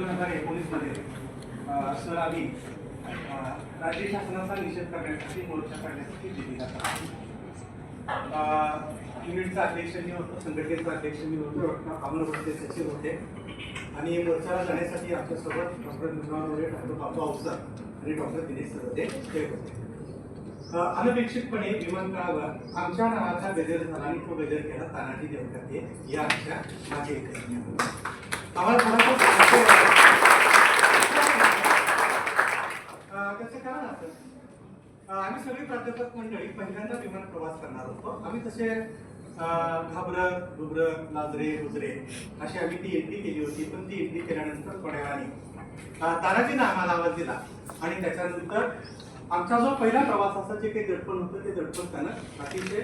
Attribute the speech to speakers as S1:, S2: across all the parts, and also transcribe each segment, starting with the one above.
S1: दोन हजार एकोणीसमध्ये सर आम्ही राज्य शासनाचा निषेध करण्यासाठी मोर्चा काढण्यासाठी दिली गेलो. युनिटचा अध्यक्ष मी होतो संघटनेचा अध्यक्ष मी होतो डॉक्टर अमर होते सचिव होते. आणि मोर्चाला जाण्यासाठी आमच्यासोबत डॉक्टर निर्मळ डॉक्टर बाबू अवसर आणि डॉक्टर दिनेश सरवते ते होते. अनपेक्षितपणे विमानतळावर आमच्या नावाचा गजर झाला आणि तो गजर केला तानाजी देवकते या आमच्या माझे आम्हाला थोडासा त्याचं कारण असं. आम्ही सगळी प्राध्यापक मंडळी पहिल्यांदा विमान प्रवास करणार होतो. आम्ही तसे अ, घाबरत घुबरत लाजरे गुजरे अशी आम्ही ती एंट्री केली होती. पण ती एंट्री केल्यानंतर थोड्या वेळाने तानाजीनं आम्हाला आवाज दिला. आणि त्याच्यानंतर आमचा जो पहिला प्रवास असा जे काही दडपण होतं ते दडपण त्यानं अतिशय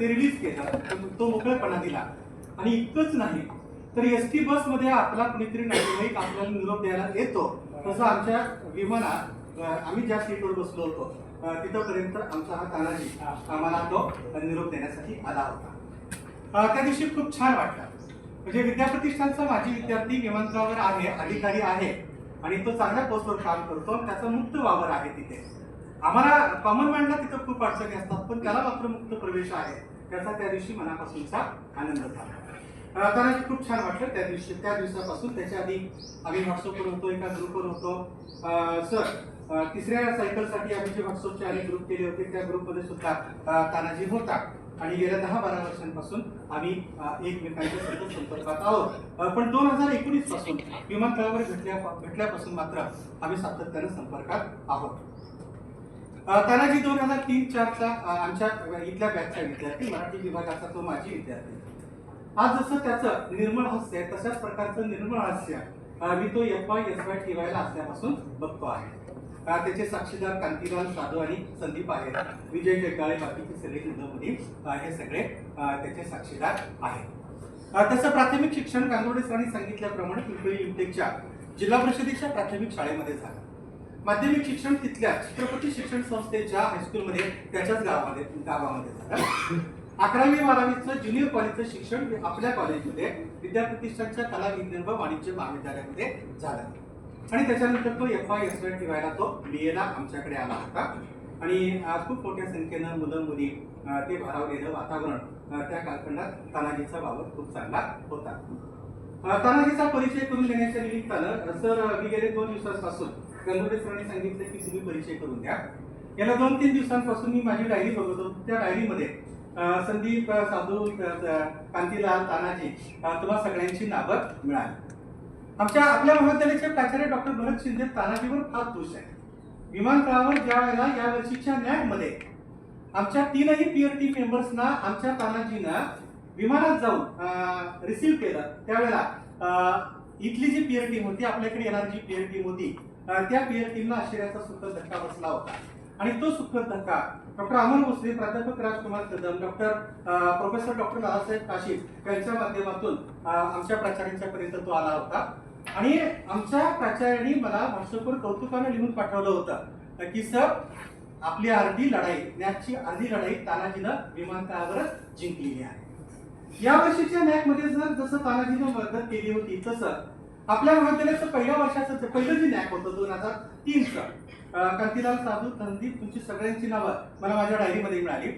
S1: ते रिलीज केलं. तो मोकळेपणा दिला. आणि इतकंच नाही तर एस टी बसमध्ये आपला कुणीतरी नातेवाईक आपल्याला निरोप द्यायला येतो. तसं आमच्या विमानात आम्ही ज्या सीटवर बसलो होतो तिथंपर्यंत आमचा हा तानाजी आम्हाला तो निरोप देण्यासाठी आला होता. त्या दिवशी खूप छान वाटलं. म्हणजे विद्याप्रतिष्ठानचा माजी विद्यार्थी विमानतळावर आहे अधिकारी आहे आणि तो चांगल्या पोस्टवर काम करतो त्याचा मुक्त वावर आहे तिथे. आम्हाला कॉमन मॅनला तिथं खूप अडचणी असतात पण त्याला मात्र मुक्त प्रवेश आहे त्याचा त्या दिवशी मनापासूनचा आनंद झाला. अं, तानाजी खूप छान वाटलं त्या दिवशी त्या दिवसापासून. त्याच्या आधी आम्ही व्हॉट्सअपवर होतो एका ग्रुपवर होतो. सर तिसऱ्या सायकलसाठी आम्ही जे व्हॉट्सअपचे अनेक ग्रुप केले होते त्या ग्रुपमध्ये सुद्धा तानाजी होता. आणि गेल्या दहा बारा वर्षांपासून आम्ही एकमेकांच्या सतत संपर्कात आहोत. पण दोन हजार एकोणीसपासून विमानतळावर घटल्या भेटल्यापासून मात्र आम्ही सातत्यानं संपर्कात आहोत. तानाजी दोन हजार तीन चारचा आमच्या इथल्या बॅचचा विद्यार्थी मराठी विभागाचा तो माजी विद्यार्थी. आज जसं त्याचं निर्मळ हास्य आहे तशाच प्रकारचं निर्मळ हास्य मी तो एफ वाय एस वाय टीवायला असल्यापासून बघतो आहे. त्याचे साक्षीदार कांतीलाल साधू आणि संदीप आहेत विजय टेकाळे बाकीचे सगळे मुलं हे सगळे त्याचे साक्षीदार आहेत. त्याचं प्राथमिक शिक्षण कांदोडे सरांनी सांगितल्याप्रमाणे पिंपळी इंटेकच्या जिल्हा परिषदेच्या प्राथमिक शाळेमध्ये झालं. माध्यमिक शिक्षण तिथल्या चित्रपटी शिक्षण संस्थेच्या हायस्कूलमध्ये त्याच्याच गावामध्ये गावामध्ये झालं. अकरावी बारावीचं ज्युनियर कॉलेजचं शिक्षण आपल्या कॉलेजमध्ये विद्याप्रतिष्ठानच्या कला विज्ञान व वाणिज्य महाविद्यालयामध्ये झालं. आणि त्याच्यानंतर तो एफ आय एस वाय टीवायला तो बी एला आमच्याकडे आला होता. आणि खूप मोठ्या संख्येनं मुलं मुली ते भारावलेलं वातावरण त्या कालखंडात तानाजीचा वावर खूप चांगला होता. तानाजीचा परिचय करून देण्याच्या निमित्तानं सर मी गेले दोन दिवसांपासून गंगोटे सरांनी सांगितलं की तुम्ही परिचय करून द्या. याला दोन तीन दिवसांपासून मी माझी डायरी बघतो त्या डायरीमध्ये संदीप साधू कांतीलाल तानाजी तुम्हा सगळ्यांची नावं मिळाली. आमच्या आपल्या महाविद्यालयाचे प्राचार्य डॉक्टर भरत शिंदे तानाजीवर फार दोष आहे. विमानतळावर ज्या वेळेला या वर्षीच्या न्यायमध्ये आमच्या तीनही पीअर टीम मेंबर्सना आमच्या तानाजीनं विमानात जाऊन रिसीव्ह केलं त्यावेळेला अं, इथली जी पीअर टीम होती आपल्याकडे येणारी जी पीअर टीम होती त्या पीअर टीमला आश्चर्याचा सुद्धा धक्का बसला होता. आणि तो सुखद धक्का डॉक्टर अमर भोसले प्राध्यापक Rajkumar Kadam doctor professor doctor Balasaheb Kashi यांच्या माध्यमातून आमच्या प्राचार्यांच्या पर्यंत तो आला होता. आणि आमच्या प्राचार्यांनी मला व्हॉट्सअपवर कौतुकानं लिहून पाठवलं होतं की सर आपली अर्धी लढाई नॅकची अर्धी लढाई तानाजीनं विमानतळावरच जिंकलेली आहे. या वर्षीच्या नॅकमध्ये जर जसं तानाजीनं मदत केली होती तसं आपल्या महाविद्यालयाचं पहिल्या वर्षाचं पहिलं जे नॅक होतं दोन हजार तीनचं कांतीलाल साधू संदीप तुमची सगळ्यांची नावं मला माझ्या डायरीमध्ये मिळाली.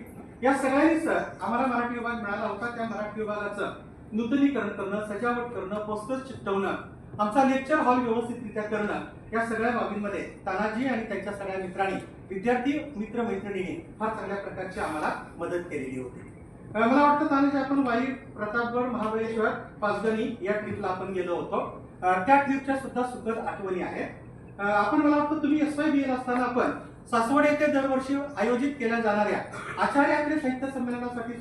S1: या सगळ्यांनीच आम्हाला मराठी विभाग मिळाला होता. त्या मराठी विभागाचं नूतनीकरण करणं सजावट करणं पोस्टर चिकटवणं आमचा लेक्चर हॉल व्यवस्थितरित्या करणं या सगळ्या बाबींमध्ये तानाजी आणि त्यांच्या सगळ्या मित्रांनी विद्यार्थी मित्र मैत्रिणींनी फार चांगल्या प्रकारची आम्हाला मदत केलेली होती. मला वाटतं तानाजी आपण वाई प्रतापगड महाबळेश्वर पाचगणी या ट्रिपला आपण गेलो होतो. त्या ट्रिपच्या सुद्धा सुखद आठवणी आहेत. आपण मला वाटतं तुम्ही एस वाय बी एल असताना आपण सासवड येथे दरवर्षी आयोजित केल्या जाणाऱ्या आचार्य आपल्या साहित्य संमेलनासाठी